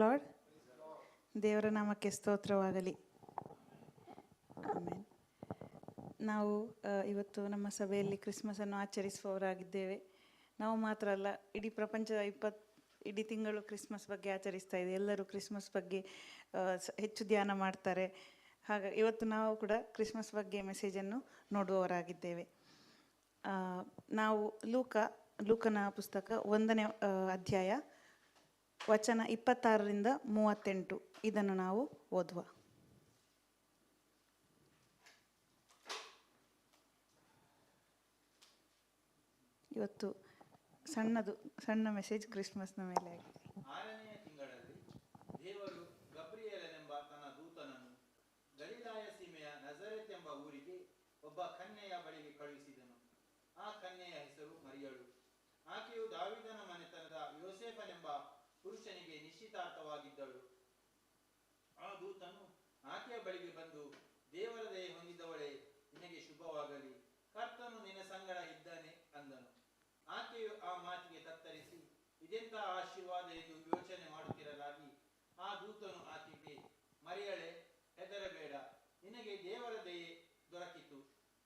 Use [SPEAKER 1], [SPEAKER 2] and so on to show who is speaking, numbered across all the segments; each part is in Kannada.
[SPEAKER 1] ಲಾರ್ಡ್ ದೇವರ ನಾಮಕ್ಕೆ ಸ್ತೋತ್ರವಾಗಲಿ. ಆಮೇಲೆ ನಾವು ಇವತ್ತು ನಮ್ಮ ಸಭೆಯಲ್ಲಿ ಕ್ರಿಸ್ಮಸನ್ನು ಆಚರಿಸುವವರಾಗಿದ್ದೇವೆ. ನಾವು ಮಾತ್ರ ಅಲ್ಲ, ಇಡೀ ಪ್ರಪಂಚ ಇಪ್ಪತ್ತು ಇಡೀ ತಿಂಗಳು ಕ್ರಿಸ್ಮಸ್ ಬಗ್ಗೆ ಆಚರಿಸ್ತಾ ಇದೆ. ಎಲ್ಲರೂ ಕ್ರಿಸ್ಮಸ್ ಬಗ್ಗೆ ಹೆಚ್ಚು ಧ್ಯಾನ ಮಾಡ್ತಾರೆ. ಹಾಗೆ ಇವತ್ತು ನಾವು ಕೂಡ ಕ್ರಿಸ್ಮಸ್ ಬಗ್ಗೆ ಮೆಸೇಜನ್ನು ನೋಡುವವರಾಗಿದ್ದೇವೆ. ನಾವು ಲೂಕ, ಲೂಕನ ಪುಸ್ತಕ ಒಂದನೇ ಅಧ್ಯಾಯ ವಚನ ಇಪ್ಪತ್ತಾರರಿಂದ ಮೂವತ್ತೆಂಟು. ಇದನ್ನು ನಾವು ಓದುವ. ಇವತ್ತು ಸಣ್ಣದು, ಸಣ್ಣ ಮೆಸೇಜ್ ಕ್ರಿಸ್ಮಸ್ನ ಮೇಲೆ ಆಗಿದೆ
[SPEAKER 2] ಆರನೆಯ ತಿಂಗಳಲ್ಲಿ ದೇವರು ಗಬ್ರಿಯೇಲನೆಂಬ ತನ್ನ ದೂತನನ್ನು ಗಲಿಲಾಯ ಸೀಮೆಯ ನಜರೆತ್ ಎಂಬ ಊರಿಗೆ ಒಬ್ಬ ಕನ್ಯೆಯ ಬಳಿಗೆ ಕಳುಹಿಸಿದನು. ಆ ಕನ್ಯೆಯ ಹೆಸರು ಮರಿಯಳು. ಆಕೆಯು ದಾವಿದನ ಮನೆತನದ ಯೋಸೇಫನೆಂಬ ಪುರುಷನಿಗೆ ನಿಶ್ಚಿತಾರ್ಥವಾಗಿದ್ದಳು. ಆ ದೂತನು ಆಕೆಯ ಬಳಿಗೆ ಬಂದು, ದೇವರ ದಯೆ ಹೊಂದಿದವಳೆ, ನಿನಗೆ ಶುಭವಾಗಲಿ. ಕರ್ತನು ನಿನ್ನ ಸಂಗಡ ಇದ್ದಾನೆ ಅಂದನು. ಆಕೆಯು ಆ ಮಾತಿಗೆ ತತ್ತರಿಸಿ, ಇದೆಂತ ಆಶೀರ್ವಾದ ಎಂದು ಯೋಚನೆ ಮಾಡುತ್ತಿರಲಾಗಿ, ಆ ದೂತನು ಆಕೆಗೆ, ಮರಿಯಳೆ, ಹೆದರಬೇಡ. ನಿನಗೆ ದೇವರ ದಯೆ ದೊರಕಿತು.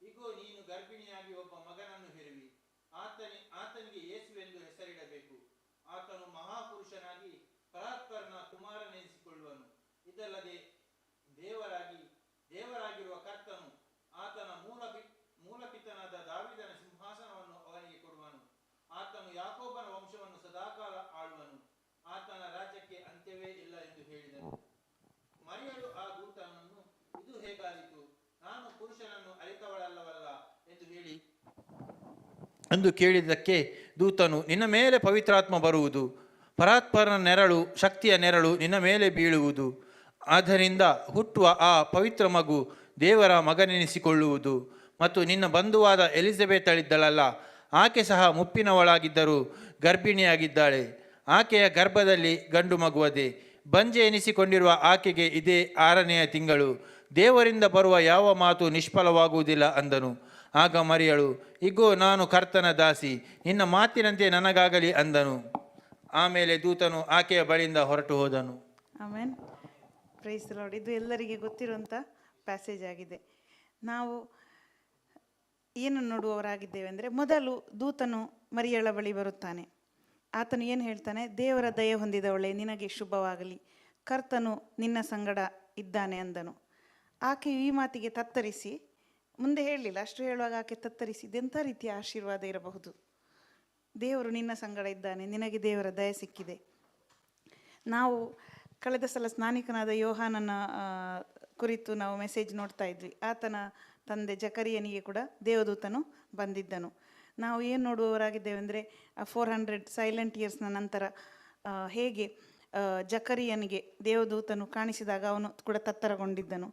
[SPEAKER 2] ಇಗೋ, ನೀನು ಗರ್ಭಿಣಿಯಾಗಿ ಒಬ್ಬ ಮಗನನ್ನು ಹೆರುವಿ. ಆತನಿ, ಆತನಿಗೆ ಯೇಸುವೆಂದು ಹೆಸರಿಡಬೇಕು. ಆತನು ಮಹಾಪುರುಷನಾಗಿ ಪರಾತ್ಪರನ ಕುಮಾರನೆನಿಸಿಕೊಳ್ಳುವನು. ಇದಲ್ಲದೆ ದೇವರಾಗಿ, ದೇವರಾಗಿರುವ ಕರ್ತನು ಆತನ ಮೂಲ ಮೂಲಪಿತನಾದ ದಾವಿದನ ಸಿಂಹಾಸನವನ್ನು ಅವನಿಗೆ ಕೊಡುವನು. ಆತನು ಯಾಕೋಬನ ವಂಶವನ್ನು ಸದಾಕಾಲ ಆಳುವನು. ಆತನ ರಾಜ್ಯಕ್ಕೆ ಅಂತ್ಯವೇ ಇಲ್ಲ ಎಂದು ಹೇಳಿದನು. ಮರಿಯಳು ಆ ದೂತನನ್ನು, ಇದು ಹೇಗಾಯಿತು ನಾನು ಪುರುಷನನ್ನು ಅರಿತವಳಲ್ಲವಲ್ಲ ಎಂದು ಹೇಳಿ. ಎಂದು ಕೇಳಿದ್ದಕ್ಕೆ ದೂತನು, ನಿನ್ನ ಮೇಲೆ ಪವಿತ್ರಾತ್ಮ ಬರುವುದು. ಪರಾತ್ಪರನ ನೆರಳು, ಶಕ್ತಿಯ ನೆರಳು ನಿನ್ನ ಮೇಲೆ ಬೀಳುವುದು. ಆದ್ದರಿಂದ ಹುಟ್ಟುವ ಆ ಪವಿತ್ರ ಮಗು ದೇವರ ಮಗನೆನಿಸಿಕೊಳ್ಳುವುದು. ಮತ್ತು ನಿನ್ನ ಬಂಧುವಾದ ಎಲಿಜಬೆತಳಿದ್ದಳಲ್ಲ, ಆಕೆ ಸಹ ಮುಪ್ಪಿನವಳಾಗಿದ್ದರೂ ಗರ್ಭಿಣಿಯಾಗಿದ್ದಾಳೆ. ಆಕೆಯ ಗರ್ಭದಲ್ಲಿ ಗಂಡು ಮಗುವದೆ. ಬಂಜೆ ಎನಿಸಿಕೊಂಡಿರುವ ಆಕೆಗೆ ಇದೇ ಆರನೆಯ ತಿಂಗಳು. ದೇವರಿಂದ ಬರುವ ಯಾವ ಮಾತು ನಿಷ್ಫಲವಾಗುವುದಿಲ್ಲ ಅಂದನು. ಆಗ ಮರಿಯಳು ಇಗೋ, ನಾನು ಕರ್ತನ ದಾಸಿ, ನಿನ್ನ ಮಾತಿನಂತೆ ನನಗಾಗಲಿ ಅಂದನು. ಆಮೇಲೆ ದೂತನು ಆಕೆಯ ಬಳಿಯಿಂದ ಹೊರಟು ಹೋದನು.
[SPEAKER 1] ಆಮೇನ್. ಪ್ರೈಸ್ ಲಾರ್ಡ್ ಇದು ಎಲ್ಲರಿಗೆ ಗೊತ್ತಿರುವಂಥ ಪ್ಯಾಸೇಜ್ ಆಗಿದೆ. ನಾವು ಏನು ನೋಡುವವರಾಗಿದ್ದೇವೆ ಅಂದರೆ, ಮೊದಲು ದೂತನು ಮರಿಯಳ ಬಳಿ ಬರುತ್ತಾನೆ. ಆತನು ಏನು ಹೇಳ್ತಾನೆ? ದೇವರ ದಯೆ ಹೊಂದಿದವಳೆ, ನಿನಗೆ ಶುಭವಾಗಲಿ. ಕರ್ತನು ನಿನ್ನ ಸಂಗಡ ಇದ್ದಾನೆ ಅಂದನು. ಆಕೆ ಈ ಮಾತಿಗೆ ತತ್ತರಿಸಿ ಮುಂದೆ ಹೇಳಲಿಲ್ಲ, ಅಷ್ಟು ಹೇಳುವಾಗ ಆಕೆ ತತ್ತರಿಸಿ ಇದೆಂಥ ರೀತಿಯ ಆಶೀರ್ವಾದ ಇರಬಹುದು? ದೇವರು ನಿನ್ನ ಸಂಗಡ ಇದ್ದಾನೆ, ನಿನಗೆ ದೇವರ ದಯ ಸಿಕ್ಕಿದೆ. ನಾವು ಕಳೆದ ಸಲ ಸ್ನಾನಿಕನಾದ ಯೋಹಾನನ ಕುರಿತು ನಾವು ಮೆಸೇಜ್ ನೋಡ್ತಾ ಇದ್ವಿ. ಆತನ ತಂದೆ ಜಕರಿಯನಿಗೆ ಕೂಡ ದೇವದೂತನು ಬಂದಿದ್ದನು. ನಾವು ಏನು ನೋಡುವವರಾಗಿದ್ದೇವೆ ಅಂದರೆ ಫೋರ್ ಹಂಡ್ರೆಡ್ ಸೈಲೆಂಟ್ ಇಯರ್ಸ್ನ ನಂತರ ಹೇಗೆ ಜಕರಿಯನಿಗೆ ದೇವದೂತನು ಕಾಣಿಸಿದಾಗ ಅವನು ಕೂಡ ತತ್ತರಗೊಂಡಿದ್ದನು.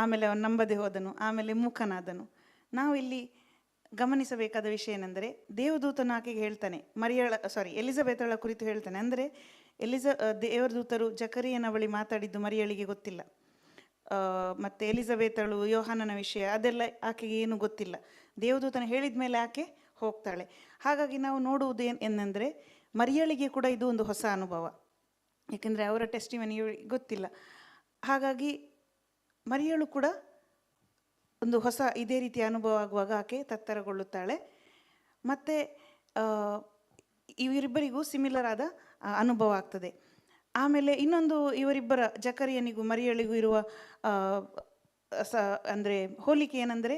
[SPEAKER 1] ಆಮೇಲೆ ಅವನು ನಂಬದೆ ಹೋದನು, ಆಮೇಲೆ ಮೂಕನಾದನು. ನಾವು ಇಲ್ಲಿ ಗಮನಿಸಬೇಕಾದ ವಿಷಯ ಏನೆಂದರೆ, ದೇವದೂತನು ಆಕೆಗೆ ಹೇಳ್ತಾನೆ, ಮರಿಯಳ ಸಾರಿ ಎಲಿಜಬೆತಳ ಕುರಿತು ಹೇಳ್ತಾನೆ. ಅಂದರೆ, ಎಲಿಜ ದೇವರದೂತರು ಜಕರಿಯನ ಬಳಿ ಮಾತಾಡಿದ್ದು ಮರಿಯಳಿಗೆ ಗೊತ್ತಿಲ್ಲ. ಮತ್ತೆ ಎಲಿಜಬೆತಳು, ಯೋಹಾನನ ವಿಷಯ, ಅದೆಲ್ಲ ಆಕೆಗೆ ಏನು ಗೊತ್ತಿಲ್ಲ. ದೇವದೂತನ ಹೇಳಿದ ಮೇಲೆ ಆಕೆ ಹೋಗ್ತಾಳೆ. ಹಾಗಾಗಿ ನಾವು ನೋಡುವುದು ಏನು, ಏನೆಂದರೆ, ಮರಿಯಳಿಗೆ ಕೂಡ ಇದು ಒಂದು ಹೊಸ ಅನುಭವ. ಏಕೆಂದರೆ ಅವರ ಟೆಸ್ಟಿಮನಿ ಗೊತ್ತಿಲ್ಲ. ಹಾಗಾಗಿ ಮರಿಯಳು ಕೂಡ ಒಂದು ಹೊಸ ಇದೇ ರೀತಿಯ ಅನುಭವ ಆಗುವಾಗ ಆಕೆ ತತ್ತರಗೊಳ್ಳುತ್ತಾಳೆ. ಮತ್ತು ಇವರಿಬ್ಬರಿಗೂ ಸಿಮಿಲರ್ ಆದ ಅನುಭವ ಆಗ್ತದೆ. ಆಮೇಲೆ ಇನ್ನೊಂದು ಇವರಿಬ್ಬರ ಜಕರಿಯನಿಗೂ ಮರಿಯಳಿಗೂ ಇರುವ ಸ, ಅಂದರೆ ಹೋಲಿಕೆ ಏನಂದರೆ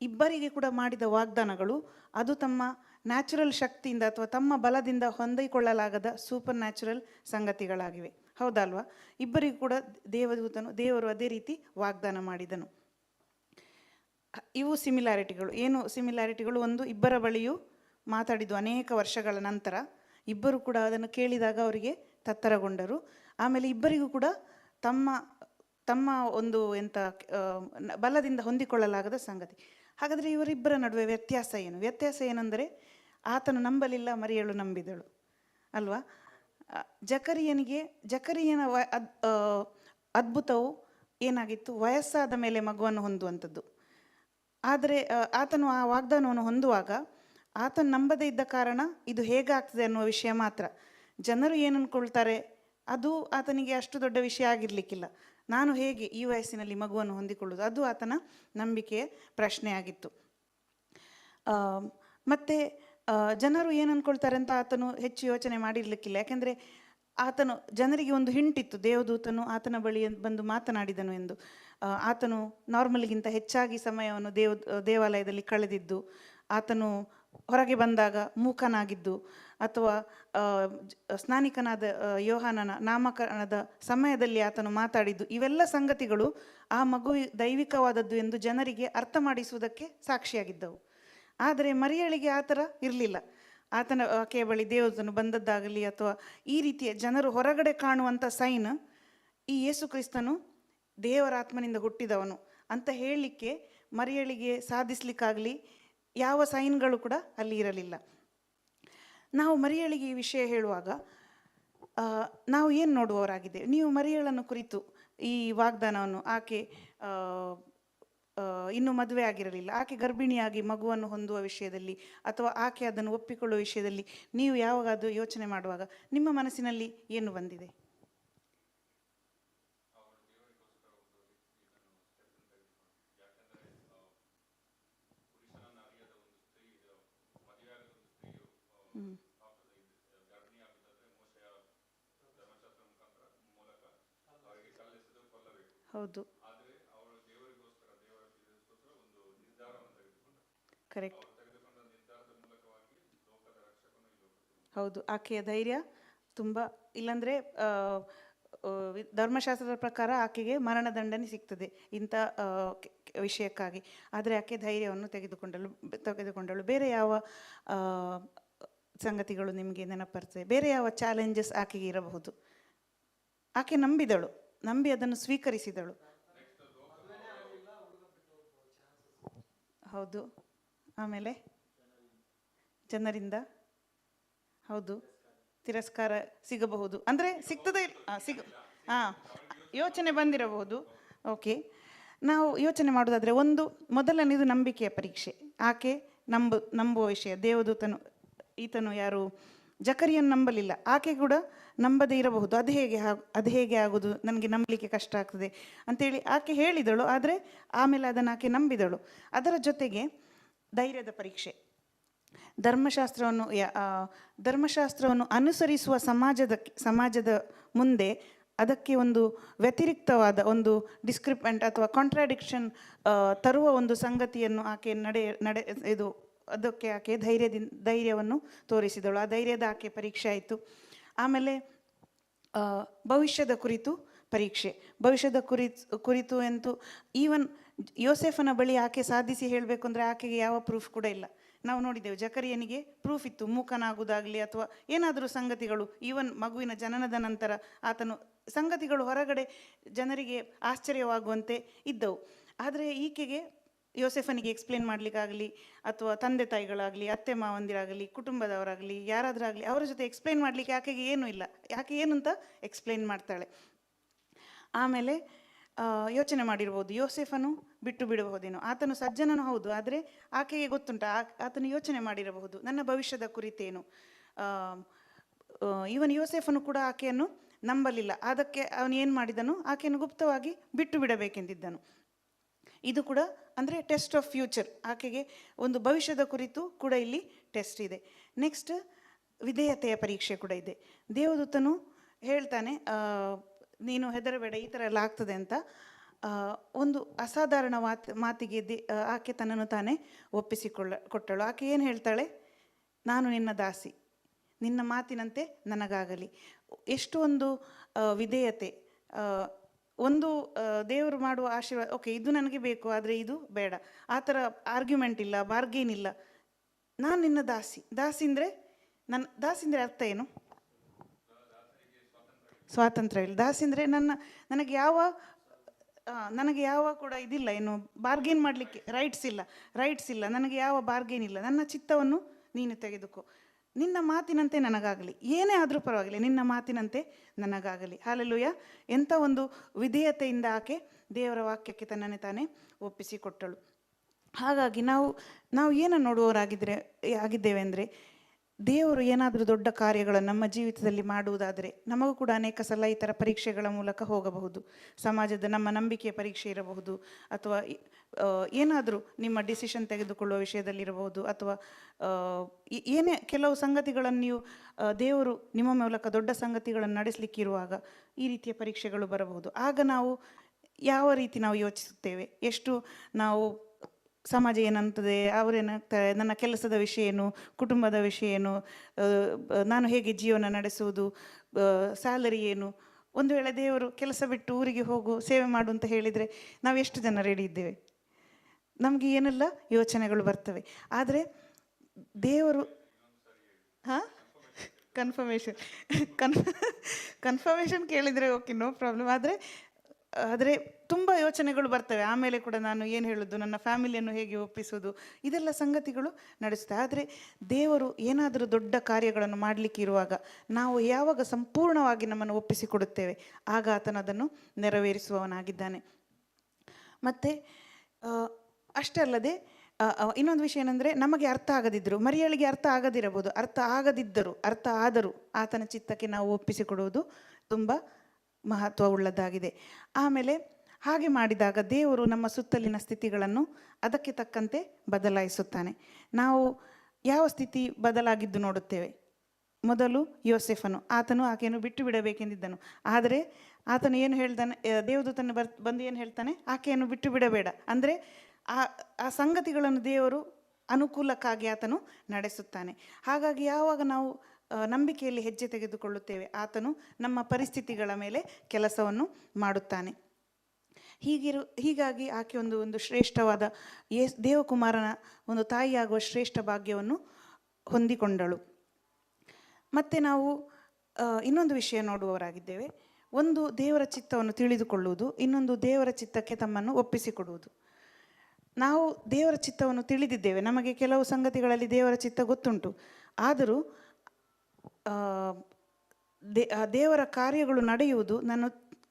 [SPEAKER 1] ಇಬ್ಬರಿಗೆ ಕೂಡ ಮಾಡಿದ ವಾಗ್ದಾನಗಳು, ಅದು ತಮ್ಮ ನ್ಯಾಚುರಲ್ ಶಕ್ತಿಯಿಂದ ಅಥವಾ ತಮ್ಮ ಬಲದಿಂದ ಹೊಂದಿಕೊಳ್ಳಲಾಗದ ಸೂಪರ್ ನ್ಯಾಚುರಲ್ ಸಂಗತಿಗಳಾಗಿವೆ. ಹೌದಲ್ವಾ? ಇಬ್ಬರಿಗೂ ಕೂಡ ದೇವದೂತನು, ದೇವರು ಅದೇ ರೀತಿ ವಾಗ್ದಾನ ಮಾಡಿದನು. ಇವು ಸಿಮಿಲಾರಿಟಿಗಳು ಏನು ಸಿಮಿಲಾರಿಟಿಗಳು ಒಂದು, ಇಬ್ಬರ ಬಳಿಯೂ ಮಾತಾಡಿದ್ದು ಅನೇಕ ವರ್ಷಗಳ ನಂತರ ಇಬ್ಬರು ಕೂಡ ಅದನ್ನು ಕೇಳಿದಾಗ ಅವರಿಗೆ ತತ್ತರಗೊಂಡರು. ಆಮೇಲೆ ಇಬ್ಬರಿಗೂ ಕೂಡ ತಮ್ಮ ತಮ್ಮ ಒಂದು ಎಂಥ ಬಲದಿಂದ ಹೊಂದಿಕೊಳ್ಳಲಾಗದ ಸಂಗತಿ. ಹಾಗಾದರೆ ಇವರಿಬ್ಬರ ನಡುವೆ ವ್ಯತ್ಯಾಸ ಏನು? ವ್ಯತ್ಯಾಸ ಏನೆಂದರೆ, ಆತನು ನಂಬಲಿಲ್ಲ, ಮರಿಯಳು ನಂಬಿದಳು. ಅಲ್ವಾ? ಜಕರಿಯನಿಗೆ ಜಕರಿಯನ ವ ಅದ್ ಅದ್ಭುತವು ಏನಾಗಿತ್ತು? ವಯಸ್ಸಾದ ಮೇಲೆ ಮಗುವನ್ನು ಹೊಂದುವಂಥದ್ದು. ಆದರೆ ಆತನು ಆ ವಾಗ್ದಾನವನ್ನು ಹೊಂದುವಾಗ ಆತನು ನಂಬದೇ ಇದ್ದ ಕಾರಣ ಇದು ಹೇಗಾಗ್ತದೆ ಅನ್ನುವ ವಿಷಯ ಮಾತ್ರ. ಜನರು ಏನು ಅಂದ್ಕೊಳ್ತಾರೆ ಅದು ಆತನಿಗೆ ಅಷ್ಟು ದೊಡ್ಡ ವಿಷಯ ಆಗಿರಲಿಕ್ಕಿಲ್ಲ. ನಾನು ಹೇಗೆ ಈ ವಯಸ್ಸಿನಲ್ಲಿ ಮಗುವನ್ನು ಹೊಂದಿಕೊಳ್ಳುವುದು? ಅದು ಆತನ ನಂಬಿಕೆಯ ಪ್ರಶ್ನೆ ಆಗಿತ್ತು ಆ, ಮತ್ತೆ ಜನರು ಏನು ಅನ್ಕೊಳ್ತಾರೆ ಅಂತ ಆತನು ಹೆಚ್ಚು ಯೋಚನೆ ಮಾಡಿರ್ಲಿಕ್ಕಿಲ್ಲ. ಯಾಕೆಂದರೆ ಆತನು, ಜನರಿಗೆ ಒಂದು ಹಿಂಟಿತ್ತು ದೇವದೂತನು ಆತನ ಬಳಿ ಬಂದು ಮಾತನಾಡಿದನು ಎಂದು. ಆತನು ನಾರ್ಮಲ್ಗಿಂತ ಹೆಚ್ಚಾಗಿ ಸಮಯವನ್ನು ದೇವ, ದೇವಾಲಯದಲ್ಲಿ ಕಳೆದಿದ್ದು, ಆತನು ಹೊರಗೆ ಬಂದಾಗ ಮೂಕನಾಗಿದ್ದು, ಅಥವಾ ಸ್ನಾನಿಕನಾದ ಯೋಹಾನನ ನಾಮಕರಣದ ಸಮಯದಲ್ಲಿ ಆತನು ಮಾತಾಡಿದ್ದು, ಇವೆಲ್ಲ ಸಂಗತಿಗಳು ಆ ಮಗು ದೈವಿಕವಾದದ್ದು ಎಂದು ಜನರಿಗೆ ಅರ್ಥ ಮಾಡಿಸುವುದಕ್ಕೆ ಸಾಕ್ಷಿಯಾಗಿದ್ದವು. ಆದರೆ ಮರಿಯಳಿಗೆ ಆ ಥರ ಇರಲಿಲ್ಲ. ಆತನ ಆಕೆಯ ಬಳಿ ದೇವದನು ಬಂದದ್ದಾಗಲಿ ಅಥವಾ ಈ ರೀತಿಯ ಜನರು ಹೊರಗಡೆ ಕಾಣುವಂಥ ಸೈನ್ ಈ ಯೇಸು ಕ್ರಿಸ್ತನು ದೇವರಾತ್ಮನಿಂದ ಹುಟ್ಟಿದವನು ಅಂತ ಹೇಳಲಿಕ್ಕೆ ಮರಿಯಳಿಗೆ ಸಾಧಿಸಲಿಕ್ಕಾಗಲಿ ಯಾವ ಸೈನ್ಗಳು ಕೂಡ ಅಲ್ಲಿ ಇರಲಿಲ್ಲ. ನಾವು ಮರಿಯಳಿಗೆ ಈ ವಿಷಯ ಹೇಳುವಾಗ ನಾವು ಏನು ನೋಡುವವರಾಗಿದ್ದೇವೆ? ನೀವು ಮರಿಯಳನ್ನು ಕುರಿತು ಈ ವಾಗ್ದಾನವನ್ನು, ಆಕೆ ಇನ್ನೂ ಮದುವೆ ಆಗಿರಲಿಲ್ಲ. ಆಕೆ ಗರ್ಭಿಣಿಯಾಗಿ ಮಗುವನ್ನು ಹೊಂದುವ ವಿಷಯದಲ್ಲಿ ಅಥವಾ ಆಕೆ ಅದನ್ನು ಒಪ್ಪಿಕೊಳ್ಳುವ ವಿಷಯದಲ್ಲಿ ನೀವು ಯಾವಾಗ ಅದು ಯೋಚನೆ ಮಾಡುವಾಗ ನಿಮ್ಮ ಮನಸ್ಸಿನಲ್ಲಿ ಏನು ಬಂದಿದೆ. ಹೌದು. ಕರೆಕ್ಟ್ ಹೌದು, ಆಕೆಯ ಧೈರ್ಯ ತುಂಬ, ಇಲ್ಲಾಂದರೆ ಧರ್ಮಶಾಸ್ತ್ರದ ಪ್ರಕಾರ ಆಕೆಗೆ ಮರಣದಂಡನೆ ಸಿಗ್ತದೆ ಇಂಥ ವಿಷಯಕ್ಕಾಗಿ. ಆದರೆ ಆಕೆ ಧೈರ್ಯವನ್ನು ತೆಗೆದುಕೊಂಡಳು ತೆಗೆದುಕೊಂಡಳು. ಬೇರೆ ಯಾವ ಸಂಗತಿಗಳು ನಿಮಗೆ ನೆನಪರ್ತದೆ ಬೇರೆ ಯಾವ ಚಾಲೆಂಜಸ್ ಆಕೆಗೆ ಇರಬಹುದು? ಆಕೆ ನಂಬಿದಳು, ನಂಬಿ ಅದನ್ನು ಸ್ವೀಕರಿಸಿದಳು. ಹೌದು. ಆಮೇಲೆ ಜನರಿಂದ ಹೌದು, ತಿರಸ್ಕಾರ ಸಿಗಬಹುದು. ಅಂದರೆ ಸಿಗ್ತದೆ ಸಿಗ ಹಾಂ ಯೋಚನೆ ಬಂದಿರಬಹುದು. ಓಕೆ ನಾವು ಯೋಚನೆ ಮಾಡೋದಾದರೆ ಒಂದು, ಮೊದಲನೇದು ನಂಬಿಕೆಯ ಪರೀಕ್ಷೆ. ಆಕೆ ನಂಬು, ನಂಬುವ ವಿಷಯ. ದೇವದೂತನು, ಈತನು ಯಾರು? ಜಕರಿಯನ್ನು ನಂಬಲಿಲ್ಲ. ಆಕೆ ಕೂಡ ನಂಬದೇ ಇರಬಹುದು. ಅದು ಹೇಗೆ ಹಾಗ್- ಅದು ಹೇಗೆ ಆಗೋದು? ನನಗೆ ನಂಬಲಿಕ್ಕೆ ಕಷ್ಟ ಆಗ್ತದೆ ಅಂತೇಳಿ ಆಕೆ ಹೇಳಿದಳು. ಆದರೆ ಆಮೇಲೆ ಅದನ್ನು ಆಕೆ ನಂಬಿದಳು. ಅದರ ಜೊತೆಗೆ ಧೈರ್ಯದ ಪರೀಕ್ಷೆ. ಧರ್ಮಶಾಸ್ತ್ರವನ್ನು ಧರ್ಮಶಾಸ್ತ್ರವನ್ನು ಅನುಸರಿಸುವ ಸಮಾಜದ ಸಮಾಜದ ಮುಂದೆ ಅದಕ್ಕೆ ಒಂದು ವ್ಯತಿರಿಕ್ತವಾದ ಒಂದು ಡಿಸ್ಕ್ರಿಪ್ಮೆಂಟ್ ಅಥವಾ ಕಾಂಟ್ರಾಡಿಕ್ಷನ್ ತರುವ ಒಂದು ಸಂಗತಿಯನ್ನು ಆಕೆ ನಡೆ ನಡೆ, ಇದು, ಅದಕ್ಕೆ ಆಕೆ ಧೈರ್ಯದಿಂದ, ಧೈರ್ಯವನ್ನು ತೋರಿಸಿದಳು. ಆ ಧೈರ್ಯದ ಆಕೆ ಪರೀಕ್ಷೆ ಆಯಿತು. ಆಮೇಲೆ ಭವಿಷ್ಯದ ಕುರಿತು ಪರೀಕ್ಷೆ. ಭವಿಷ್ಯದ ಕುರಿತು ಕುರಿತು ಅಂತೂ ಈವನ್ ಯೋಸೆಫನ ಬಳಿ ಆಕೆ ಸಾಧಿಸಿ ಹೇಳಬೇಕು ಅಂದರೆ ಆಕೆಗೆ ಯಾವ ಪ್ರೂಫ್ ಕೂಡ ಇಲ್ಲ. ನಾವು ನೋಡಿದ್ದೇವೆ, ಜಕರಿಯನಿಗೆ ಪ್ರೂಫ್ ಇತ್ತು ಮೂಕನಾಗುವುದಾಗಲಿ ಅಥವಾ ಏನಾದರೂ ಸಂಗತಿಗಳು ಈವನ್ ಮಗುವಿನ ಜನನದ ನಂತರ ಆತನು ಸಂಗತಿಗಳು ಹೊರಗಡೆ ಜನರಿಗೆ ಆಶ್ಚರ್ಯವಾಗುವಂತೆ ಇದ್ದವು. ಆದರೆ ಈಕೆಗೆ ಯೋಸೆಫನಿಗೆ ಎಕ್ಸ್ಪ್ಲೇನ್ ಮಾಡಲಿಕ್ಕಾಗಲಿ, ಅಥವಾ ತಂದೆ ತಾಯಿಗಳಾಗಲಿ, ಅತ್ತೆ ಮಾವಂದಿರಾಗಲಿ, ಕುಟುಂಬದವರಾಗಲಿ, ಯಾರಾದ್ರಾಗಲಿ, ಅವರ ಜೊತೆ ಎಕ್ಸ್ಪ್ಲೇನ್ ಮಾಡಲಿಕ್ಕೆ ಆಕೆಗೆ ಏನೂ ಇಲ್ಲ. ಯಾಕೆ ಏನು ಅಂತ ಎಕ್ಸ್ಪ್ಲೇನ್ ಮಾಡ್ತಾಳೆ. ಆಮೇಲೆ ಯೋಚನೆ ಮಾಡಿರ್ಬೋದು. ಯೋಸೆಫನು ಬಿಟ್ಟು ಬಿಡಬಹುದೇನೋ. ಆತನು ಸಜ್ಜನನು ಹೌದು, ಆದರೆ ಆಕೆಗೆ ಗೊತ್ತುಂಟ ಆತನು ಯೋಚನೆ ಮಾಡಿರಬಹುದು. ನನ್ನ ಭವಿಷ್ಯದ ಕುರಿತೇನು? ಇವನು ಯೋಸೆಫನು ಕೂಡ ಆಕೆಯನ್ನು ನಂಬಲಿಲ್ಲ. ಅದಕ್ಕೆ ಅವನು ಏನು ಮಾಡಿದನು? ಆಕೆಯನ್ನು ಗುಪ್ತವಾಗಿ ಬಿಟ್ಟು ಬಿಡಬೇಕೆಂದಿದ್ದನು. ಇದು ಕೂಡ ಅಂದರೆ ಟೆಸ್ಟ್ ಆಫ್ ಫ್ಯೂಚರ್. ಆಕೆಗೆ ಒಂದು ಭವಿಷ್ಯದ ಕುರಿತು ಕೂಡ ಇಲ್ಲಿ ಟೆಸ್ಟ್ ಇದೆ. ನೆಕ್ಸ್ಟ್ ವಿಧೇಯತೆಯ ಪರೀಕ್ಷೆ ಕೂಡ ಇದೆ. ದೇವದೂತನು ಹೇಳ್ತಾನೆ ನೀನು ಹೆದರಬೇಡ, ಈ ಥರ ಎಲ್ಲ ಆಗ್ತದೆ ಅಂತ ಒಂದು ಅಸಾಧಾರಣ ಮಾತು, ಮಾತಿಗೆ ದಿ ಆಕೆ ತನ್ನನ್ನು ತಾನೇ ಒಪ್ಪಿಸಿಕೊಳ್ಳ, ಕೊಟ್ಟಳು. ಆಕೆ ಏನು ಹೇಳ್ತಾಳೆ? ನಾನು ನಿನ್ನ ದಾಸಿ, ನಿನ್ನ ಮಾತಿನಂತೆ ನನಗಾಗಲಿ. ಎಷ್ಟು ಒಂದು ವಿಧೇಯತೆ ಒಂದು ದೇವರು ಮಾಡುವ ಆಶೀರ್ವಾದ, ಓಕೆ, ಇದು ನನಗೆ ಬೇಕು, ಆದರೆ ಇದು ಬೇಡ. ಆ ಥರ ಆರ್ಗ್ಯುಮೆಂಟ್ ಇಲ್ಲ, ಬಾರ್ಗೇನ್ ಇಲ್ಲ. ನಾನು ನಿನ್ನ ದಾಸಿ. ದಾಸಿ ಅಂದರೆ ನನ್ನ ದಾಸಿ ಅಂದರೆ ಅರ್ಥ ಏನು? ಸ್ವಾತಂತ್ರ್ಯ ಇಲ್ಲ. ದಾಸಿ ಅಂದರೆ ನನ್ನ, ನನಗೆ ಯಾವ ನನಗೆ ಯಾವ ಕೂಡ ಇದಿಲ್ಲ. ಏನು ಬಾರ್ಗೇನ್ ಮಾಡಲಿಕ್ಕೆ ರೈಟ್ಸ್ ಇಲ್ಲ. ರೈಟ್ಸ್ ಇಲ್ಲ. ನನಗೆ ಯಾವ ಬಾರ್ಗೇನ್ ಇಲ್ಲ. ನನ್ನ ಚಿತ್ತವನ್ನು ನೀನು ತೆಗೆದುಕೋ. ನಿನ್ನ ಮಾತಿನಂತೆ ನನಗಾಗಲಿ. ಏನೇ ಆದರೂ ಪರವಾಗಿಲ್ಲ. ನಿನ್ನ ಮಾತಿನಂತೆ ನನಗಾಗಲಿ. ಹಾಲೆಲುಯ್ಯ ಎಂಥ ಒಂದು ವಿಧೇಯತೆಯಿಂದ ಆಕೆ ದೇವರ ವಾಕ್ಯಕ್ಕೆ ತನ್ನನ್ನೇ ತಾನೇ ಒಪ್ಪಿಸಿಕೊಟ್ಟಳು. ಹಾಗಾಗಿ ನಾವು ನಾವು ಏನು ನೋಡುವವರಾಗಿದ್ದರೆ ಆಗಿದ್ದೇವೆ ಅಂದರೆ ದೇವರು ಏನಾದರೂ ದೊಡ್ಡ ಕಾರ್ಯಗಳನ್ನು ನಮ್ಮ ಜೀವಿತದಲ್ಲಿ ಮಾಡುವುದಾದರೆ ನಮಗೂ ಕೂಡ ಅನೇಕ ಸಲ ಈ ಥರ ಪರೀಕ್ಷೆಗಳ ಮೂಲಕ ಹೋಗಬಹುದು. ಸಮಾಜದ ನಮ್ಮ ನಂಬಿಕೆಯ ಪರೀಕ್ಷೆ ಇರಬಹುದು. ಅಥವಾ ಏನಾದರೂ ನಿಮ್ಮ ಡಿಸಿಷನ್ ತೆಗೆದುಕೊಳ್ಳುವ ವಿಷಯದಲ್ಲಿರಬಹುದು ಅಥವಾ ಏನೇ ಕೆಲವು ಸಂಗತಿಗಳನ್ನು ನೀವು ದೇವರು ನಿಮ್ಮ ಮೂಲಕ ದೊಡ್ಡ ಸಂಗತಿಗಳನ್ನು ನಡೆಸಲಿಕ್ಕಿರುವಾಗ ಈ ರೀತಿಯ ಪರೀಕ್ಷೆಗಳು ಬರಬಹುದು. ಆಗ ನಾವು ಯಾವ ರೀತಿ ನಾವು ಯೋಚಿಸುತ್ತೇವೆ? ಎಷ್ಟು ನಾವು ಸಮಾಜ ಏನಂತದೆ ಅವರೇನಾಗ್ತಾರೆ ನನ್ನ ಕೆಲಸದ ವಿಷಯ ಏನು, ಕುಟುಂಬದ ವಿಷಯ ಏನು ನಾನು ಹೇಗೆ ಜೀವನ ನಡೆಸುವುದು ಸ್ಯಾಲರಿ ಏನು. ಒಂದು ವೇಳೆ ದೇವರು ಕೆಲಸ ಬಿಟ್ಟು ಊರಿಗೆ ಹೋಗು, ಸೇವೆ ಮಾಡು ಅಂತ ಹೇಳಿದರೆ ನಾವು ಎಷ್ಟು ಜನ ರೆಡಿ ಇದ್ದೇವೆ? ನಮಗೆ ಏನೆಲ್ಲ ಯೋಚನೆಗಳು ಬರ್ತವೆ. ಆದರೆ ದೇವರು, ಹಾಂ? ಕನ್ಫರ್ಮೇಷನ್ ಕನ್ಫ ಕನ್ಫರ್ಮೇಷನ್ ಕೇಳಿದರೆ ಓಕೆ ನೋ ಪ್ರಾಬ್ಲಮ್ ಆದರೆ ಆದರೆ ತುಂಬ ಯೋಚನೆಗಳು ಬರ್ತವೆ. ಆಮೇಲೆ ಕೂಡ ನಾನು ಏನು ಹೇಳೋದು? ನನ್ನ ಫ್ಯಾಮಿಲಿಯನ್ನು ಹೇಗೆ ಒಪ್ಪಿಸೋದು ಇದೆಲ್ಲ ಸಂಗತಿಗಳು ನಡೆಸುತ್ತೆ. ಆದರೆ ದೇವರು ಏನಾದರೂ ದೊಡ್ಡ ಕಾರ್ಯಗಳನ್ನು ಮಾಡಲಿಕ್ಕೆ ಇರುವಾಗ ನಾವು ಯಾವಾಗ ಸಂಪೂರ್ಣವಾಗಿ ನಮ್ಮನ್ನು ಒಪ್ಪಿಸಿಕೊಡುತ್ತೇವೆ, ಆಗ ಆತನು ಅದನ್ನು ನೆರವೇರಿಸುವವನಾಗಿದ್ದಾನೆ. ಮತ್ತು ಅಷ್ಟೇ ಅಲ್ಲದೆ ಇನ್ನೊಂದು ವಿಷಯ ಏನಂದರೆ ನಮಗೆ ಅರ್ಥ ಆಗದಿದ್ದರು, ಮರಿಯಳಿಗೆ ಅರ್ಥ ಆಗದಿರಬಹುದು. ಅರ್ಥ ಆಗದಿದ್ದರೂ, ಅರ್ಥ ಆದರೂ ಆತನ ಚಿತ್ತಕ್ಕೆ ನಾವು ಒಪ್ಪಿಸಿಕೊಡುವುದು ತುಂಬ ಮಹತ್ವವುಳ್ಳದ್ದಾಗಿದೆ. ಆಮೇಲೆ ಹಾಗೆ ಮಾಡಿದಾಗ ದೇವರು ನಮ್ಮ ಸುತ್ತಲಿನ ಸ್ಥಿತಿಗಳನ್ನು ಅದಕ್ಕೆ ತಕ್ಕಂತೆ ಬದಲಾಯಿಸುತ್ತಾನೆ. ನಾವು ಯಾವ ಸ್ಥಿತಿ ಬದಲಾಗಿದ್ದು ನೋಡುತ್ತೇವೆ? ಮೊದಲು ಯೋಸೆಫನು, ಆತನು ಆಕೆಯನ್ನು ಬಿಟ್ಟು ಬಿಡಬೇಕೆಂದಿದ್ದನು. ಆದರೆ ಆತನು ಏನು ಹೇಳ್ದಾನೆ ದೇವದೂತನ ಬರ್, ಬಂದು ಏನು ಹೇಳ್ತಾನೆ? ಆಕೆಯನ್ನು ಬಿಟ್ಟು ಬಿಡಬೇಡ. ಅಂದರೆ ಆ ಆ ಸಂಗತಿಗಳನ್ನು ದೇವರು ಅನುಕೂಲಕ್ಕಾಗಿ ಆತನು ನಡೆಸುತ್ತಾನೆ. ಹಾಗಾಗಿ ಯಾವಾಗ ನಾವು ನಂಬಿಕೆಯಲ್ಲಿ ಹೆಜ್ಜೆ ತೆಗೆದುಕೊಳ್ಳುತ್ತೇವೆ. ಆತನು ನಮ್ಮ ಪರಿಸ್ಥಿತಿಗಳ ಮೇಲೆ ಕೆಲಸವನ್ನು ಮಾಡುತ್ತಾನೆ. ಹೀಗಿರು, ಹೀಗಾಗಿ ಆಕೆ ಒಂದು ಒಂದು ಶ್ರೇಷ್ಠವಾದ ಯೇಸ್, ದೇವಕುಮಾರನ ಒಂದು ತಾಯಿಯಾಗುವ ಶ್ರೇಷ್ಠ ಭಾಗ್ಯವನ್ನು ಹೊಂದಿಕೊಂಡಳು. ಮತ್ತು ನಾವು ಇನ್ನೊಂದು ವಿಷಯ ನೋಡುವವರಾಗಿದ್ದೇವೆ. ಒಂದು ದೇವರ ಚಿತ್ತವನ್ನು ತಿಳಿದುಕೊಳ್ಳುವುದು, ಇನ್ನೊಂದು ದೇವರ ಚಿತ್ತಕ್ಕೆ ತಮ್ಮನ್ನು ಒಪ್ಪಿಸಿಕೊಡುವುದು. ನಾವು ದೇವರ ಚಿತ್ತವನ್ನು ತಿಳಿದಿದ್ದೇವೆ. ನಮಗೆ ಕೆಲವು ಸಂಗತಿಗಳಲ್ಲಿ ದೇವರ ಚಿತ್ತ ಗೊತ್ತುಂಟು. ಆದರೂ ದೇ ದೇವರ ಕಾರ್ಯಗಳು ನಡೆಯುವುದು ನಾನು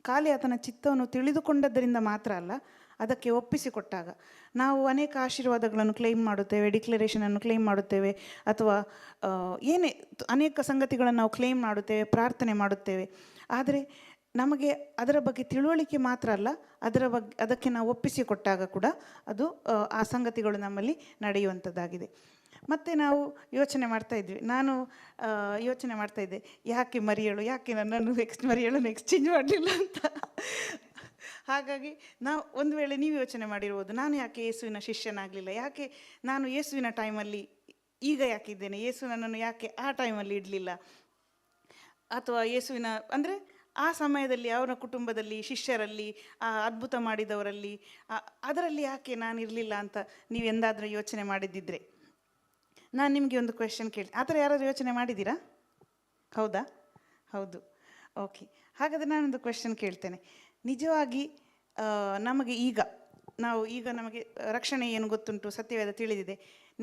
[SPEAKER 1] ಖಾಲಿ ಆತನ ಚಿತ್ತವನ್ನು ತಿಳಿದುಕೊಂಡದ್ದರಿಂದ ಮಾತ್ರ ಅಲ್ಲ, ಅದಕ್ಕೆ ಒಪ್ಪಿಸಿಕೊಟ್ಟಾಗ. ನಾವು ಅನೇಕ ಆಶೀರ್ವಾದಗಳನ್ನು ಕ್ಲೈಮ್ ಮಾಡುತ್ತೇವೆ ಡಿಕ್ಲರೇಷನನ್ನು ಕ್ಲೈಮ್ ಮಾಡುತ್ತೇವೆ, ಅಥವಾ ಏನೇ ಅನೇಕ ಸಂಗತಿಗಳನ್ನು ನಾವು ಕ್ಲೈಮ್ ಮಾಡುತ್ತೇವೆ, ಪ್ರಾರ್ಥನೆ ಮಾಡುತ್ತೇವೆ. ಆದರೆ ನಮಗೆ ಅದರ ಬಗ್ಗೆ ತಿಳುವಳಿಕೆ ಮಾತ್ರ ಅಲ್ಲ, ಅದರ ಬಗ್ಗೆ ಅದಕ್ಕೆ ನಾವು ಒಪ್ಪಿಸಿಕೊಟ್ಟಾಗ ಕೂಡ ಅದು ಆ ಸಂಗತಿಗಳು ನಮ್ಮಲ್ಲಿ ನಡೆಯುವಂಥದ್ದಾಗಿದೆ. ಮತ್ತು ನಾವು ಯೋಚನೆ ಮಾಡ್ತಾ ಇದ್ವಿ. ನಾನು ಯೋಚನೆ ಮಾಡ್ತಾ ಇದ್ದೆ, ಯಾಕೆ ಮರಿಯಳು? ಯಾಕೆ ನನ್ನನ್ನು ಎಕ್ಸ್ ಮರಿಯಳನ್ನು ಎಕ್ಸ್ಚೇಂಜ್ ಮಾಡಲಿಲ್ಲ ಅಂತ? ಹಾಗಾಗಿ ನಾವು ಒಂದು ವೇಳೆ ನೀವು ಯೋಚನೆ ಮಾಡಿರ್ಬೋದು, ನಾನು ಯಾಕೆ ಯೇಸುವಿನ ಶಿಷ್ಯನಾಗಲಿಲ್ಲ? ಯಾಕೆ ನಾನು ಯೇಸುವಿನ ಟೈಮಲ್ಲಿ ಈಗ ಯಾಕಿದ್ದೇನೆ ಯೇಸು ನನ್ನನ್ನು ಯಾಕೆ ಆ ಟೈಮಲ್ಲಿ ಇಡಲಿಲ್ಲ? ಅಥವಾ ಯೇಸುವಿನ, ಅಂದರೆ ಆ ಸಮಯದಲ್ಲಿ ಅವರ ಕುಟುಂಬದಲ್ಲಿ, ಶಿಷ್ಯರಲ್ಲಿ, ಆ ಅದ್ಭುತ ಮಾಡಿದವರಲ್ಲಿ ಅದರಲ್ಲಿ ಯಾಕೆ ನಾನು ಇರಲಿಲ್ಲ ಅಂತ ನೀವು ಎಂದಾದರೂ ಯೋಚನೆ ಮಾಡಿದ್ದಿದ್ರೆ ನಾನು ನಿಮಗೆ ಒಂದು ಕ್ವೆಶನ್ ಕೇಳಿ. ಆ ಥರ ಯಾರಾದರೂ ಯೋಚನೆ ಮಾಡಿದ್ದೀರಾ? ಹೌದಾ? ಹೌದು. ಓಕೆ ಹಾಗಾದರೆ ನಾನೊಂದು ಕ್ವೆಶನ್ ಕೇಳ್ತೇನೆ. ನಿಜವಾಗಿ ನಮಗೆ ಈಗ, ನಾವು ಈಗ ನಮಗೆ ರಕ್ಷಣೆ ಏನು ಗೊತ್ತುಂಟು? ಸತ್ಯವೇದ ತಿಳಿದಿದೆ.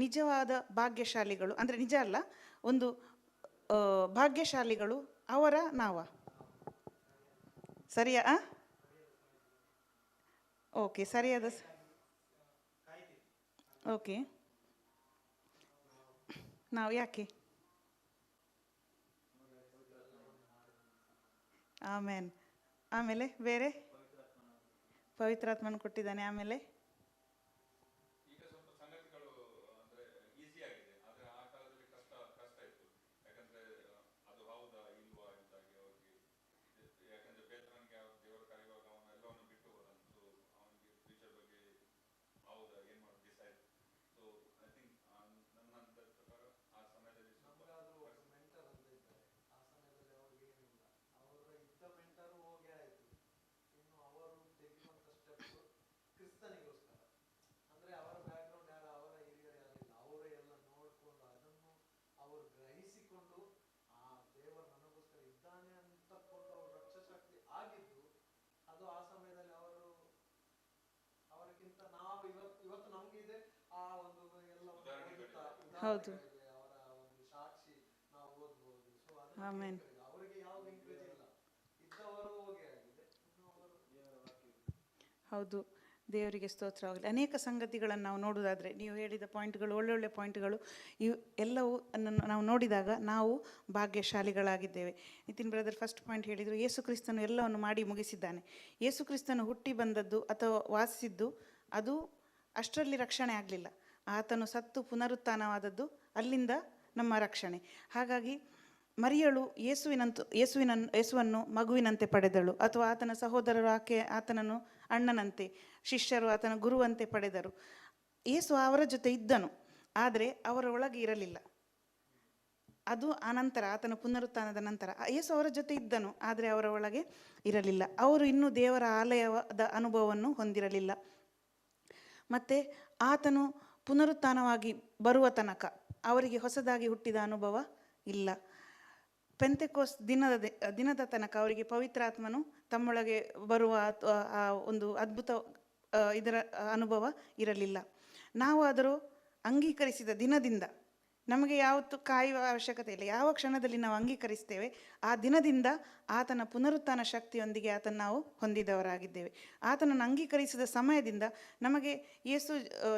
[SPEAKER 1] ನಿಜವಾದ ಭಾಗ್ಯಶಾಲಿಗಳು, ಅಂದರೆ ನಿಜ ಅಲ್ಲ, ಒಂದು ಭಾಗ್ಯಶಾಲಿಗಳು ಅವರ ನಾವ? ಸರಿಯಾ? ಓಕೆ ಸರಿಯಾದ ಓಕೆ ನಾವು ಯಾಕೆ ಆಮೇನ್ ಆಮೇಲೆ ಬೇರೆ ಪವಿತ್ರಾತ್ಮನ ಕೊಟ್ಟಿದ್ದಾನೆ ಆಮೇಲೆ
[SPEAKER 3] ಈಗ ಸ್ವಲ್ಪ ಸಂಗತಿಗಳು ಅಂದ್ರೆ ಈಸಿ ಆಗಿದೆ ಆದ್ರೆ ಆ ಕಾಲದಲ್ಲಿ ಕಷ್ಟ ಕಷ್ಟ ಇತ್ತು ಯಾಕಂದ್ರೆ ಆ, ಅದು ಹೌದಾ ಇಲ್ವಾ ಅಂತಾಗಿ ಅವ್ರಿಗೆ ಇದು- ಯಾಕಂದ್ರೆ ಬೇತರನ್ಗೆ ದೇವರು ಕರೆಯುವಾಗ ಅವನು ಎಲ್ಲವನ್ನು ಬಿಟ್ಟು ಹೋದನು ಸೊ ಅವನಿಗೆ ಫ್ಯೂಚರ್ ಬಗ್ಗೆ ಹೌದಾ ಏನ್ ಮಾಡೋದು ಡಿಸೈಡ್ ಸೊ ಐ ಥಿಂಕ್ ನನ್ನ ಅಂದಾಜ್ ಪ್ರಕಾರ ಆ ಸಮಯದಲ್ಲಿ ಸ್ವಲ್ಪ
[SPEAKER 4] ನಮಗಾದ್ರೂ ಒಬ್ಬ ಮೆಂಟರ್ ಅಂತ ಇದ್ದಾರೆ ಆ ಸಮಯದಲ್ಲಿ ಅವ್ರಿಗೆ ಏನಿಲ್ಲ ಅವರ ಇದ್ದ ಮೆಂಟರ್ ಹೋಗೇ ಆಯ್ತು ಇನ್ನು ಅವರು ತೆಗೆಯುವಂತ ಸ್ಟೆಪ್ ಕ್ರಿಸ್ತನಿಗೋಸ್ಕರ ಅಂದ್ರೆ ಅವರ ಬ್ಯಾಕ್ಗ್ರೌಂಡ್ ಯಾರು ಅವರ ಹಿರಿಯರು ಯಾರಿಲ್ಲ ಅವರೇ ಎಲ್ಲ ನೋಡ್ಕೊಂಡು ಅದನ್ನು ಅವರು ಗ್ರಹಿಸಿಕೊಂಡು ಆ ದೇವರು ನನಗೋಸ್ಕರ ಇದ್ದಾನೆ ಅಂತಕೊಂಡು ಅವರು ರಕ್ಷಶಕ್ತಿ ಆಗಿದ್ದು ಅದು ಆ ಸಮಯದಲ್ಲಿ ಅವರು ಅವರಿಗಿಂತ ನಾವು ಇವತ್ತು ಇವತ್ತು ನಮ್ಗಿದೆ ಆ ಒಂದು ಎಲ್ಲ ಓದುತ್ತಾ
[SPEAKER 1] ಹೌದು.
[SPEAKER 4] ಉದಾಹರಣೆಗಳಿವೆ. ಅವರ ಒಂದು ಸಾಕ್ಷಿ ನಾವು ಓದ್ಬೋದು ಸೊ ಅದನ್ನ
[SPEAKER 1] ಆಮೆನ್.
[SPEAKER 4] ಕೇಳ್ಬೇಕು. ಅವರಿಗೆ ಯಾವ ಎಂಕರೇಜ್ ಇಲ್ಲ ಇದ್ದವರು ಹೋಗಿ ಆಗಿದೆ ಇನ್ನು ಅವರು ದೇವರ ಆಮೇನ್.
[SPEAKER 1] ಹೌದು. ದೇವರಿಗೆ ಸ್ತೋತ್ರವಾಗಲಿ ಅನೇಕ ಸಂಗತಿಗಳನ್ನು ನಾವು ನೋಡೋದಾದರೆ ನೀವು ಹೇಳಿದ ಪಾಯಿಂಟ್ಗಳು, ಒಳ್ಳೊಳ್ಳೆ ಪಾಯಿಂಟ್ಗಳು, ಇವು ಎಲ್ಲವೂ ನಾವು ನೋಡಿದಾಗ ನಾವು ಭಾಗ್ಯಶಾಲಿಗಳಾಗಿದ್ದೇವೆ. ನಿತಿನ್ ಬ್ರದರ್ ಫಸ್ಟ್ ಪಾಯಿಂಟ್ ಹೇಳಿದರು, ಯೇಸು ಕ್ರಿಸ್ತನು ಎಲ್ಲವನ್ನು ಮಾಡಿ ಮುಗಿಸಿದ್ದಾನೆ. ಯೇಸು ಕ್ರಿಸ್ತನು ಹುಟ್ಟಿ ಬಂದದ್ದು ಅಥವಾ ವಾಸಿಸಿದ್ದು, ಅದು ಅಷ್ಟರಲ್ಲಿ ರಕ್ಷಣೆ ಆಗಲಿಲ್ಲ. ಆತನು ಸತ್ತು ಪುನರುತ್ಥಾನವಾದದ್ದು ಅಲ್ಲಿಂದ ನಮ್ಮ ರಕ್ಷಣೆ. ಹಾಗಾಗಿ ಮರಿಯಳು ಯೇಸುವಿನಂತು ಯೇಸುವಿನ ಯೇಸುವನ್ನು ಮಗುವಿನಂತೆ ಪಡೆದಳು ಅಥವಾ ಆತನ ಸಹೋದರರು ಆಕೆ, ಆತನನ್ನು ಅಣ್ಣನಂತೆ, ಶಿಷ್ಯರು ಆತನ ಗುರುವಂತೆ ಪಡೆದರು. ಯೇಸು ಅವರ ಜೊತೆ ಇದ್ದನು, ಆದರೆ ಅವರ ಒಳಗೆ ಇರಲಿಲ್ಲ. ಅದು ಆನಂತರ ಆತನ ಪುನರುತ್ಥಾನದ ನಂತರ. ಯೇಸು ಅವರ ಜೊತೆ ಇದ್ದನು, ಆದರೆ ಅವರ ಒಳಗೆ ಇರಲಿಲ್ಲ. ಅವರು ಇನ್ನೂ ದೇವರ ಆಲಯದ ಅನುಭವವನ್ನು ಹೊಂದಿರಲಿಲ್ಲ. ಮತ್ತು ಆತನು ಪುನರುತ್ಥಾನವಾಗಿ ಬರುವ ತನಕ ಅವರಿಗೆ ಹೊಸದಾಗಿ ಹುಟ್ಟಿದ ಅನುಭವ ಇಲ್ಲ. ಪೆಂತೆಕೋಸ್ ದಿನದ ದಿನದ ತನಕ ಅವರಿಗೆ ಪವಿತ್ರಾತ್ಮನು ತಮ್ಮೊಳಗೆ ಬರುವ ಆ ಒಂದು ಅದ್ಭುತ ಇದರ ಅನುಭವ ಇರಲಿಲ್ಲ. ನಾವು ಆದರೂ ಅಂಗೀಕರಿಸಿದ ದಿನದಿಂದ ನಮಗೆ ಯಾವತ್ತು ಕಾಯುವ ಅವಶ್ಯಕತೆ ಇಲ್ಲ. ಯಾವ ಕ್ಷಣದಲ್ಲಿ ನಾವು ಅಂಗೀಕರಿಸ್ತೇವೆ, ಆ ದಿನದಿಂದ ಆತನ ಪುನರುತ್ಥಾನ ಶಕ್ತಿಯೊಂದಿಗೆ ಆತನ ನಾವು ಹೊಂದಿದವರಾಗಿದ್ದೇವೆ. ಆತನನ್ನು ಅಂಗೀಕರಿಸಿದ ಸಮಯದಿಂದ ನಮಗೆ ಯೇಸು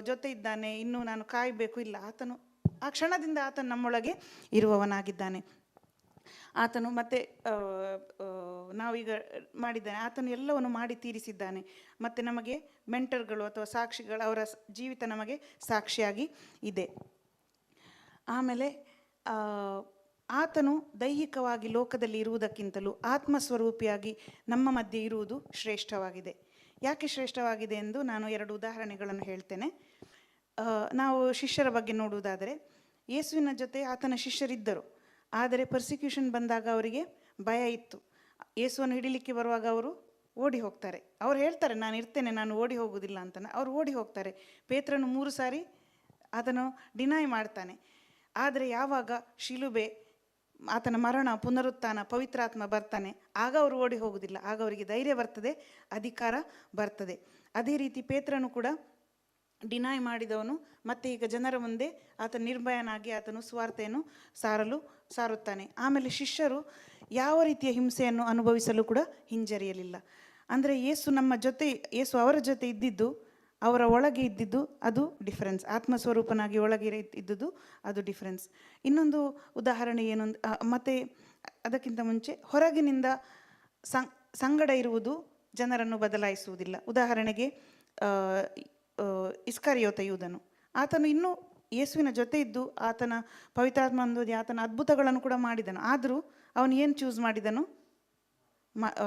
[SPEAKER 1] ಜೊತೆ ಇದ್ದಾನೆ, ಇನ್ನೂ ನಾನು ಕಾಯಬೇಕು ಇಲ್ಲ. ಆತನು, ಆ ಕ್ಷಣದಿಂದ ಆತನು ನಮ್ಮೊಳಗೆ ಇರುವವನಾಗಿದ್ದಾನೆ. ಆತನು ಮತ್ತೆ ನಾವೀಗ ಮಾಡಿದ್ದಾನೆ. ಆತನು ಎಲ್ಲವನ್ನು ಮಾಡಿ ತೀರಿಸಿದ್ದಾನೆ. ಮತ್ತು ನಮಗೆ ಮೆಂಟರ್ಗಳು ಅಥವಾ ಸಾಕ್ಷಿಗಳು ಅವರ ಜೀವಿತ ನಮಗೆ ಸಾಕ್ಷಿಯಾಗಿ ಇದೆ. ಆಮೇಲೆ ಆತನು ದೈಹಿಕವಾಗಿ ಲೋಕದಲ್ಲಿ ಇರುವುದಕ್ಕಿಂತಲೂ ಆತ್ಮಸ್ವರೂಪಿಯಾಗಿ ನಮ್ಮ ಮಧ್ಯೆ ಇರುವುದು ಶ್ರೇಷ್ಠವಾಗಿದೆ. ಯಾಕೆ ಶ್ರೇಷ್ಠವಾಗಿದೆ ಎಂದು ನಾನು ಎರಡು ಉದಾಹರಣೆಗಳನ್ನು ಹೇಳ್ತೇನೆ. ನಾವು ಶಿಷ್ಯರ ಬಗ್ಗೆ ನೋಡುವುದಾದರೆ, ಯೇಸುವಿನ ಜೊತೆ ಆತನ ಶಿಷ್ಯರಿದ್ದರು. ಆದರೆ ಪರ್ಸಿಕ್ಯೂಷನ್ ಬಂದಾಗ ಅವರಿಗೆ ಭಯ ಇತ್ತು. ಯೇಸುವನ್ನು ಹಿಡಿಲಿಕ್ಕೆ ಬರುವಾಗ ಅವರು ಓಡಿ ಹೋಗ್ತಾರೆ. ಅವ್ರು ಹೇಳ್ತಾರೆ, ನಾನು ಇರ್ತೇನೆ, ನಾನು ಓಡಿ ಹೋಗುವುದಿಲ್ಲ ಅಂತ ಅವ್ರು ಓಡಿ ಹೋಗ್ತಾರೆ. ಪೇತ್ರನು ಮೂರು ಸಾರಿ ಅದನ್ನು ಡಿನೈ ಮಾಡ್ತಾನೆ. ಆದರೆ ಯಾವಾಗ ಶಿಲುಬೆ, ಆತನ ಮರಣ, ಪುನರುತ್ಥಾನ, ಪವಿತ್ರಾತ್ಮ ಬರ್ತಾನೆ, ಆಗ ಅವರು ಓಡಿ ಹೋಗುವುದಿಲ್ಲ ಆಗ ಅವರಿಗೆ ಧೈರ್ಯ ಬರ್ತದೆ, ಅಧಿಕಾರ ಬರ್ತದೆ. ಅದೇ ರೀತಿ ಪೇತ್ರನು ಕೂಡ ಡಿನಾಯ್ ಮಾಡಿದವನು, ಮತ್ತೆ ಈಗ ಜನರ ಮುಂದೆ ಆತ ನಿರ್ಭಯನಾಗಿ ಆತನು ಸ್ವಾರ್ಥೆಯನ್ನು ಸಾರಲು, ಸಾರುತ್ತಾನೆ. ಆಮೇಲೆ ಶಿಷ್ಯರು ಯಾವ ರೀತಿಯ ಹಿಂಸೆಯನ್ನು ಅನುಭವಿಸಲು ಕೂಡ ಹಿಂಜರಿಯಲಿಲ್ಲ. ಅಂದರೆ ಯೇಸು ನಮ್ಮ ಜೊತೆ, ಯೇಸು ಅವರ ಜೊತೆ ಇದ್ದಿದ್ದು ಅವರ ಒಳಗೆ ಇದ್ದಿದ್ದು ಅದು ಡಿಫರೆನ್ಸ್ ಆತ್ಮಸ್ವರೂಪನಾಗಿ ಒಳಗೆ ಇರ- ಇದ್ದುದು ಅದು ಡಿಫರೆನ್ಸ್ ಇನ್ನೊಂದು ಉದಾಹರಣೆ ಏನು ಮತ್ತು ಅದಕ್ಕಿಂತ ಮುಂಚೆ ಹೊರಗಿನಿಂದ ಸಂಗಡ ಇರುವುದು ಜನರನ್ನು ಬದಲಾಯಿಸುವುದಿಲ್ಲ. ಉದಾಹರಣೆಗೆ ಇಸ್ಕರಿಯೋತ ಯೂದನು. ಆತನು ಇನ್ನೂ ಯೇಸುವಿನ ಜೊತೆ ಇದ್ದು ಆತನ ಪವಿತ್ರಾತ್ಮ ಅಂದೋದಿ ಆತನ ಅದ್ಭುತಗಳನ್ನು ಕೂಡ ಮಾಡಿದನು. ಆದರೂ ಅವನು ಏನು ಚೂಸ್ ಮಾಡಿದನು?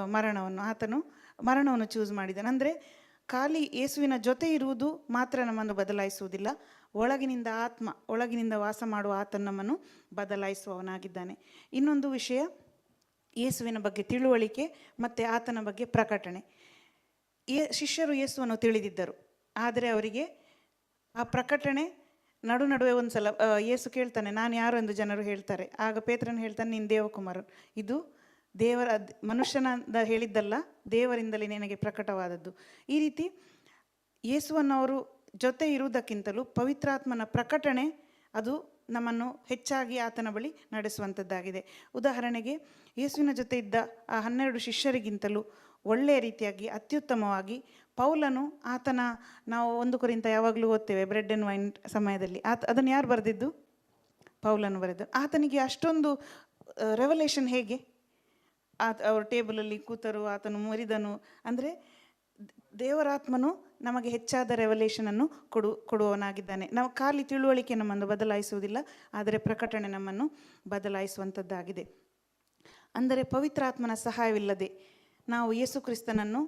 [SPEAKER 1] ಮರಣವನ್ನು. ಆತನು ಮರಣವನ್ನು ಚೂಸ್ ಮಾಡಿದನು. ಅಂದರೆ ಖಾಲಿ ಯೇಸುವಿನ ಜೊತೆ ಇರುವುದು ಮಾತ್ರ ನಮ್ಮನ್ನು ಬದಲಾಯಿಸುವುದಿಲ್ಲ. ಒಳಗಿನಿಂದ ಆತ್ಮ, ಒಳಗಿನಿಂದ ವಾಸ ಮಾಡುವ ಆತನು ನಮ್ಮನ್ನು ಬದಲಾಯಿಸುವವನಾಗಿದ್ದಾನೆ. ಇನ್ನೊಂದು ವಿಷಯ, ಯೇಸುವಿನ ಬಗ್ಗೆ ತಿಳುವಳಿಕೆ ಮತ್ತು ಆತನ ಬಗ್ಗೆ ಪ್ರಕಟಣೆ. ಏ ಶಿಷ್ಯರು ಯೇಸುವನ್ನು ತಿಳಿದಿದ್ದರು. ಆದರೆ ಅವರಿಗೆ ಆ ಪ್ರಕಟಣೆ ನಡು ನಡುವೆ ಒಂದು ಸಲ ಯೇಸು ಕೇಳ್ತಾನೆ, ನಾನು ಯಾರು? ಎಂದು ಜನರು ಹೇಳ್ತಾರೆ. ಆಗ ಪೇತ್ರನ್ ಹೇಳ್ತಾನೆ, ನೀನು ದೇವಕುಮಾರ ಇದು ದೇವರ ಮನುಷ್ಯನಂದ ಹೇಳಿದ್ದಲ್ಲ, ದೇವರಿಂದಲೇ ನಿನಗೆ ಪ್ರಕಟವಾದದ್ದು. ಈ ರೀತಿ ಯೇಸುವನ್ನವರು ಜೊತೆ ಇರುವುದಕ್ಕಿಂತಲೂ ಪವಿತ್ರಾತ್ಮನ ಪ್ರಕಟಣೆ ಅದು ನಮ್ಮನ್ನು ಹೆಚ್ಚಾಗಿ ಆತನ ಬಳಿ ನಡೆಸುವಂಥದ್ದಾಗಿದೆ. ಉದಾಹರಣೆಗೆ, ಯೇಸುವಿನ ಜೊತೆ ಇದ್ದ ಆ ಹನ್ನೆರಡು ಶಿಷ್ಯರಿಗಿಂತಲೂ ಒಳ್ಳೆಯ ರೀತಿಯಾಗಿ, ಅತ್ಯುತ್ತಮವಾಗಿ ಪೌಲನು ಆತನ, ನಾವು ಒಂದು ಕುರಿತ ಯಾವಾಗಲೂ ಓದ್ತೇವೆ, ಬ್ರೆಡ್ ಆ್ಯಂಡ್ ವೈನ್ ಸಮಯದಲ್ಲಿ. ಆತ, ಅದನ್ನು ಯಾರು ಬರೆದಿದ್ದು? ಪೌಲನು ಬರೆದು. ಆತನಿಗೆ ಅಷ್ಟೊಂದು ರೆವಲೇಷನ್ ಹೇಗೆ? ಆತ ಅವರು ಟೇಬಲಲ್ಲಿ ಕೂತರು, ಆತನು ಮುರಿದನು. ಅಂದರೆ ದೇವರಾತ್ಮನು ನಮಗೆ ಹೆಚ್ಚಾದ ರೆವಲ್ಯೂಷನನ್ನು ಕೊಡು, ಕೊಡುವವನಾಗಿದ್ದಾನೆ. ನಾವು ಖಾಲಿ ತಿಳುವಳಿಕೆ ನಮ್ಮನ್ನು ಬದಲಾಯಿಸುವುದಿಲ್ಲ, ಆದರೆ ಪ್ರಕಟಣೆ ನಮ್ಮನ್ನು ಬದಲಾಯಿಸುವಂಥದ್ದಾಗಿದೆ. ಅಂದರೆ ಪವಿತ್ರಾತ್ಮನ ಸಹಾಯವಿಲ್ಲದೆ ನಾವು ಯೇಸು ಕ್ರಿಸ್ತನನ್ನು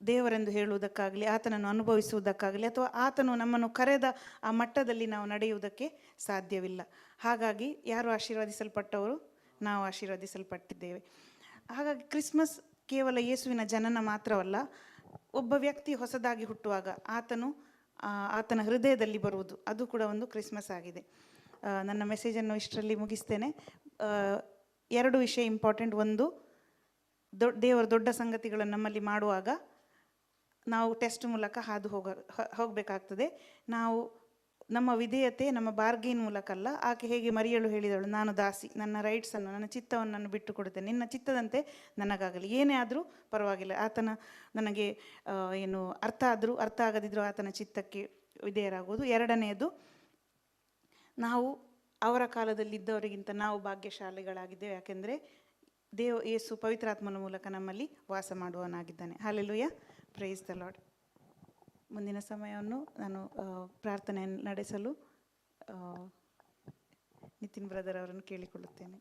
[SPEAKER 1] ದೇವರೆಂದು ಹೇಳುವುದಕ್ಕಾಗಲಿ, ಆತನನ್ನು ಅನುಭವಿಸುವುದಕ್ಕಾಗಲಿ, ಅಥವಾ ಆತನು ನಮ್ಮನ್ನು ಕರೆದ ಆ ಮಟ್ಟದಲ್ಲಿ ನಾವು ನಡೆಯುವುದಕ್ಕೆ ಸಾಧ್ಯವಿಲ್ಲ. ಹಾಗಾಗಿ ಯಾರು ಆಶೀರ್ವದಿಸಲ್ಪಟ್ಟವರು? ನಾವು ಆಶೀರ್ವದಿಸಲ್ಪಟ್ಟಿದ್ದೇವೆ. ಹಾಗಾಗಿ ಕ್ರಿಸ್ಮಸ್ ಕೇವಲ ಯೇಸುವಿನ ಜನನ ಮಾತ್ರವಲ್ಲ, ಒಬ್ಬ ವ್ಯಕ್ತಿ ಹೊಸದಾಗಿ ಹುಟ್ಟುವಾಗ ಆತನು ಆತನ ಹೃದಯದಲ್ಲಿ ಬರುವುದು. ಅದು ಕೂಡ ಒಂದು ಕ್ರಿಸ್ಮಸ್ ಆಗಿದೆ. ನನ್ನ ಮೆಸೇಜನ್ನು ಇಷ್ಟರಲ್ಲಿ ಮುಗಿಸ್ತೇನೆ. ಎರಡು ವಿಷಯ ಇಂಪಾರ್ಟೆಂಟ್ ಒಂದು ದೊಡ್ಡ ದೇವರ ದೊಡ್ಡ ಸಂಗತಿಗಳನ್ನು ನಮ್ಮಲ್ಲಿ ಮಾಡುವಾಗ ನಾವು ಟೆಸ್ಟ್ ಮೂಲಕ ಹಾದು ಹೋಗ ಹೋಗಬೇಕಾಗ್ತದೆ. ನಾವು ನಮ್ಮ ವಿಧೇಯತೆ ನಮ್ಮ ಬಾರ್ಗೇನ್ ಮೂಲಕ ಅಲ್ಲ ಆಕೆ ಹೇಗೆ ಮರಿಯಳು ಹೇಳಿದಳು, ನಾನು ದಾಸಿ, ನನ್ನ ರೈಟ್ಸನ್ನು ನನ್ನ ಚಿತ್ತವನ್ನು ನಾನು ಬಿಟ್ಟು ಕೊಡುತ್ತೇನೆ ನಿನ್ನ ಚಿತ್ತದಂತೆ ನನಗಾಗಲಿ. ಏನೇ ಆದರೂ ಪರವಾಗಿಲ್ಲ, ಆತನ ನನಗೆ ಏನು ಅರ್ಥ ಆದರೂ, ಅರ್ಥ ಆಗದಿದ್ದರೂ ಆತನ ಚಿತ್ತಕ್ಕೆ ವಿಧೇಯರಾಗುವುದು. ಎರಡನೆಯದು, ನಾವು ಅವರ ಕಾಲದಲ್ಲಿದ್ದವರಿಗಿಂತ ನಾವು ಭಾಗ್ಯಶಾಲಿಗಳಾಗಿದ್ದೇವೆ, ಯಾಕೆಂದರೆ ದೇವ, ಯೇಸು ಪವಿತ್ರಾತ್ಮನ ಮೂಲಕ ನಮ್ಮಲ್ಲಿ ವಾಸ ಮಾಡುವವನಾಗಿದ್ದಾನೆ. ಹಾಲೆಲುಯ್ಯ ಪ್ರೈಸ್ ದ ಲಾರ್ಡ್ ಮುಂದಿನ ಸಮಯವನ್ನು ನಾನು ಪ್ರಾರ್ಥನೆಯನ್ನು ಪ್ರಾರ್ಥನೆ ನಡೆಸಲು ನಿತಿನ್ ಬ್ರದರ್ ಅವರನ್ನು ಕೇಳಿಕೊಳ್ಳುತ್ತೇನೆ.